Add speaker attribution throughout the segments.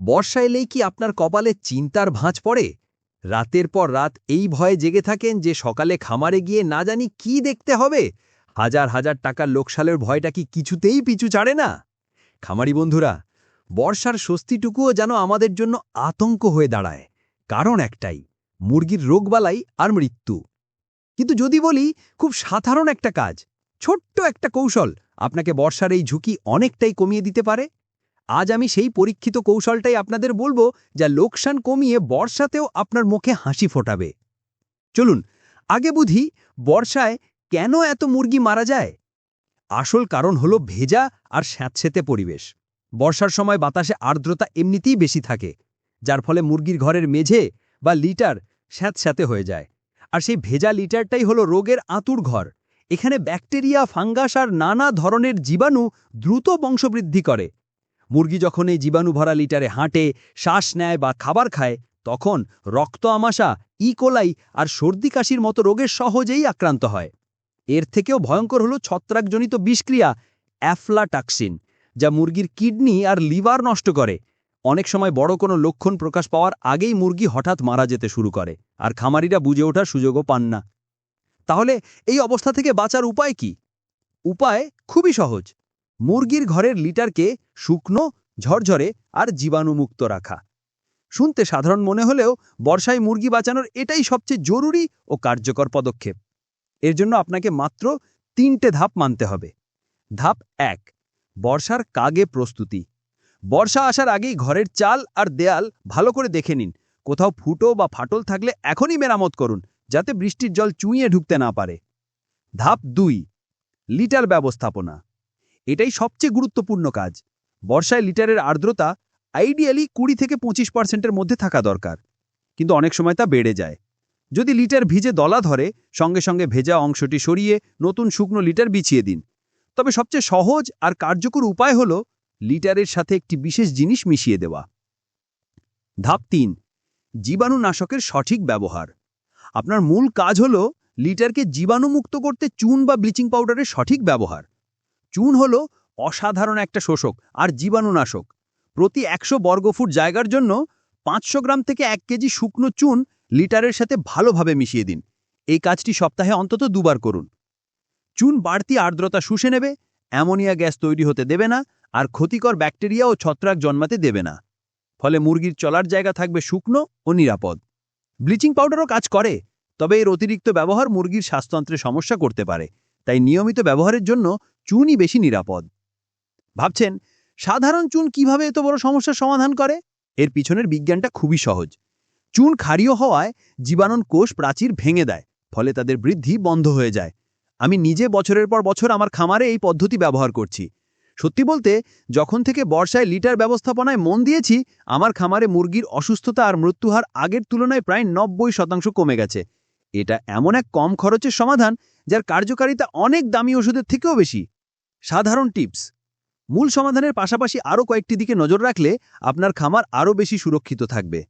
Speaker 1: বর্ষা এলেই কি আপনার কপালে চিন্তার ভাঁজ পড়ে? রাতের পর রাত এই ভয়ে জেগে থাকেন যে সকালে খামারে গিয়ে না জানি কি দেখতে হবে? হাজার হাজার টাকার লোকসালের ভয়টা কি কিছুতেই পিছু ছাড়ে না? খামারি বন্ধুরা, বর্ষার স্বস্তিটুকুও যেন আমাদের জন্য আতঙ্ক হয়ে দাঁড়ায়। কারণ একটাই, মুরগির রোগবালাই আর মৃত্যু। কিন্তু যদি বলি, খুব সাধারণ একটা কাজ, ছোট্ট একটা কৌশল, আপনাকে বর্ষার এই ঝুঁকি অনেকটাই কমিয়ে দিতে পারে। আজ আমি সেই পরীক্ষিত কৌশলটাই আপনাদের বলব যা লোকসান কমিয়ে বর্ষাতেও আপনার মুখে হাসি ফোটাবে। চলুন, আগে বুঝি বর্ষায় কেন এত মুরগি মারা যায়? আসল কারণ হল ভেজা আর স্যাঁতসেতে পরিবেশ। বর্ষার সময় বাতাসে আর্দ্রতা এমনিতেই বেশি থাকে, যার ফলে মুরগির ঘরের মেঝে বা লিটার স্যাঁতস্যাঁতে হয়ে যায়। আর সেই ভেজা লিটারটাই হলো রোগের আঁতুর ঘর। এখানে ব্যাকটেরিয়া, ফাঙ্গাস আর নানা ধরনের জীবাণু দ্রুত বংশবৃদ্ধি করে। মুরগি যখন এই জীবাণু ভরা লিটারে হাঁটে, শ্বাস নেয় বা খাবার খায়, তখন রক্ত আমাশা ইকোলাই আর সর্দি কাশির মতো রোগের সহজেই আক্রান্ত হয়। এর থেকেও ভয়ঙ্কর হল ছত্রাকজনিত বিষক্রিয়া, অ্যাফলাটাক্সিন, যা মুরগির কিডনি আর লিভার নষ্ট করে। অনেক সময় বড় কোনো লক্ষণ প্রকাশ পাওয়ার আগেই মুরগি হঠাৎ মারা যেতে শুরু করে, আর খামারিরা বুঝে ওঠার সুযোগও পান না। তাহলে এই অবস্থা থেকে বাঁচার উপায় কি? উপায় খুবই সহজ। মুরগির ঘরের লিটারকে শুকনো, ঝরঝরে আর জীবাণুমুক্ত রাখা। শুনতে সাধারণ মনে হলেও বর্ষায় মুরগি বাঁচানোর এটাই সবচেয়ে জরুরি ও কার্যকর পদক্ষেপ। এর জন্য আপনাকে মাত্র তিনটে ধাপ মানতে হবে। ধাপ এক, বর্ষার কাগে প্রস্তুতি। বর্ষা আসার আগেই ঘরের চাল আর দেয়াল ভালো করে দেখে নিন। কোথাও ফুটো বা ফাটল থাকলে এখনই মেরামত করুন, যাতে বৃষ্টির জল চুঁইয়ে ঢুকতে না পারে। ধাপ দুই, লিটার ব্যবস্থাপনা। এটাই সবচেয়ে গুরুত্বপূর্ণ কাজ। বর্ষায় লিটারের আর্দ্রতা আইডিয়ালি কুড়ি থেকে পঁচিশ পার্সেন্টের মধ্যে থাকা দরকার। কিন্তু অনেক সময় তা বেড়ে যায়। যদি লিটার ভিজে দলা ধরে, সঙ্গে সঙ্গে ভেজা অংশটি সরিয়ে নতুন শুকনো লিটার বিছিয়ে দিন। তবে সবচেয়ে সহজ আর কার্যকর উপায় হল লিটারের সাথে একটি বিশেষ জিনিস মিশিয়ে দেওয়া। ধাপ তিন, জীবাণুনাশকের সঠিক ব্যবহার। আপনার মূল কাজ হল লিটারকে জীবাণুমুক্ত করতে চুন বা ব্লিচিং পাউডারের সঠিক ব্যবহার। চুন হল অসাধারণ একটা শোষক আর জীবাণুনাশক। প্রতি একশো বর্গফুট জায়গার জন্য পাঁচশো গ্রাম থেকে এক কেজি শুকনো চুন লিটারের সাথে ভালোভাবে মিশিয়ে দিন। এই কাজটি সপ্তাহে অন্তত দুবার করুন। চুন বাড়তি আর্দ্রতা শুষে নেবে, অ্যামোনিয়া গ্যাস তৈরি হতে দেবে না, আর ক্ষতিকর ব্যাকটেরিয়া ও ছত্রাক জন্মাতে দেবে না। ফলে মুরগির চলার জায়গা থাকবে শুকনো ও নিরাপদ। ব্লিচিং পাউডারও কাজ করে, তবে এর অতিরিক্ত ব্যবহার মুরগির স্বাস্থ্যন্ত্রে সমস্যা করতে পারে, তাই নিয়মিত ব্যবহারের জন্য চুনই বেশি নিরাপদ। ভাবছেন, সাধারণ চুন কীভাবে এত বড় সমস্যার সমাধান করে? এর পিছনের বিজ্ঞানটা খুবই সহজ। চুন ক্ষারীয় হওয়ায় জীবাণুন কোষ প্রাচীর ভেঙে দেয়, ফলে তাদের বৃদ্ধি বন্ধ হয়ে যায়। আমি নিজে বছরের পর বছর আমার খামারে এই পদ্ধতি ব্যবহার করছি। সত্যি বলতে, যখন থেকে বর্ষায় লিটার ব্যবস্থাপনায় মন দিয়েছি, আমার খামারে মুরগির অসুস্থতা আর মৃত্যুহার আগের তুলনায় প্রায় নব্বই শতাংশ কমে গেছে। এটা এমন এক কম খরচের সমাধান, যার কার্যকারিতা অনেক দামি ওষুধের থেকেও বেশি। সাধারণ টিপস। মূল সমাধানের পাশাপাশি আরও কয়েকটি দিকে নজর রাখলে আপনার খামার আরও বেশি সুরক্ষিত থাকবে।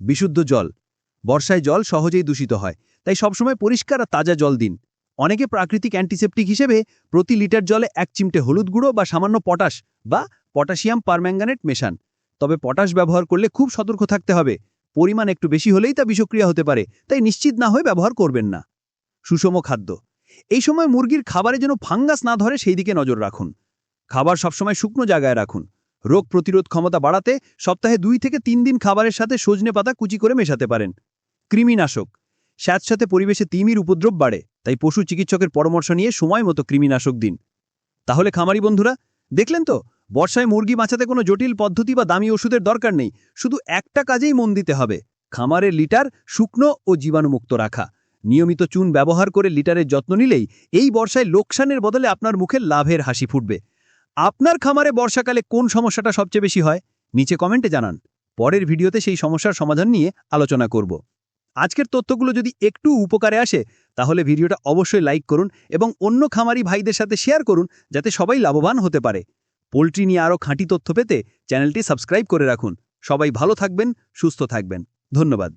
Speaker 1: বিশুদ্ধ জল। বর্ষায় জল সহজেই দূষিত হয়, তাই সবসময় পরিষ্কার আর তাজা জল দিন। অনেকে প্রাকৃতিক অ্যান্টিসেপটিক হিসেবে প্রতি লিটার জলে এক চিমটে হলুদ গুঁড়ো বা সামান্য পটাশ বা পটাশিয়াম পারম্যাঙ্গানেট মেশান। তবে পটাশ ব্যবহার করলে খুব সতর্ক থাকতে হবে। পরিমাণ একটু বেশি হলেই তা বিষক্রিয়া হতে পারে, তাই নিশ্চিত না হয়ে ব্যবহার করবেন না। সুষম খাদ্য। এই সময় মুরগির খাবারে যেন ফাঙ্গাস না ধরে সেই দিকে নজর রাখুন। খাবার সবসময় শুকনো জায়গায় রাখুন। রোগ প্রতিরোধ ক্ষমতা বাড়াতে সপ্তাহে দুই থেকে তিন দিন খাবারের সাথে সজনে পাতা কুচি করে মেশাতে পারেন। কৃমিনাশক। স্যাঁতসাথে পরিবেশে তিমির উপদ্রব বাড়ে, তাই পশু চিকিৎসকের পরামর্শ নিয়ে সময় মতো কৃমিনাশক দিন। তাহলে খামারি বন্ধুরা, দেখলেন তো? বর্ষায় মুরগি বাঁচাতে কোনো জটিল পদ্ধতি বা দামি ওষুধের দরকার নেই। শুধু একটা কাজেই মন দিতে হবে। খামারের লিটার, শুকনো ও জীবাণুমুক্ত রাখা। নিয়মিত চুন ব্যবহার করে লিটারের যত্ন নিলেই এই বর্ষায় লোকসানের বদলে আপনার মুখে লাভের হাসি ফুটবে। আপনার খামারে বর্ষাকালে কোন সমস্যাটা সবচেয়ে বেশি হয়? নিচে কমেন্টে জানান। পরের ভিডিওতে সেই সমস্যার সমাধান নিয়ে আলোচনা করব। আজকের তথ্যগুলো যদি একটু উপকারে আসে, তাহলে ভিডিওটা অবশ্যই লাইক করুন এবং অন্য খামারি ভাইদের সাথে শেয়ার করুন, যাতে সবাই লাভবান হতে পারে। পোলট্রি নিয়ে আরও খাঁটি তথ্য পেতে চ্যানেলটি সাবস্ক্রাইব করে রাখুন। সবাই ভালো থাকবেন, সুস্থ থাকবেন। ধন্যবাদ।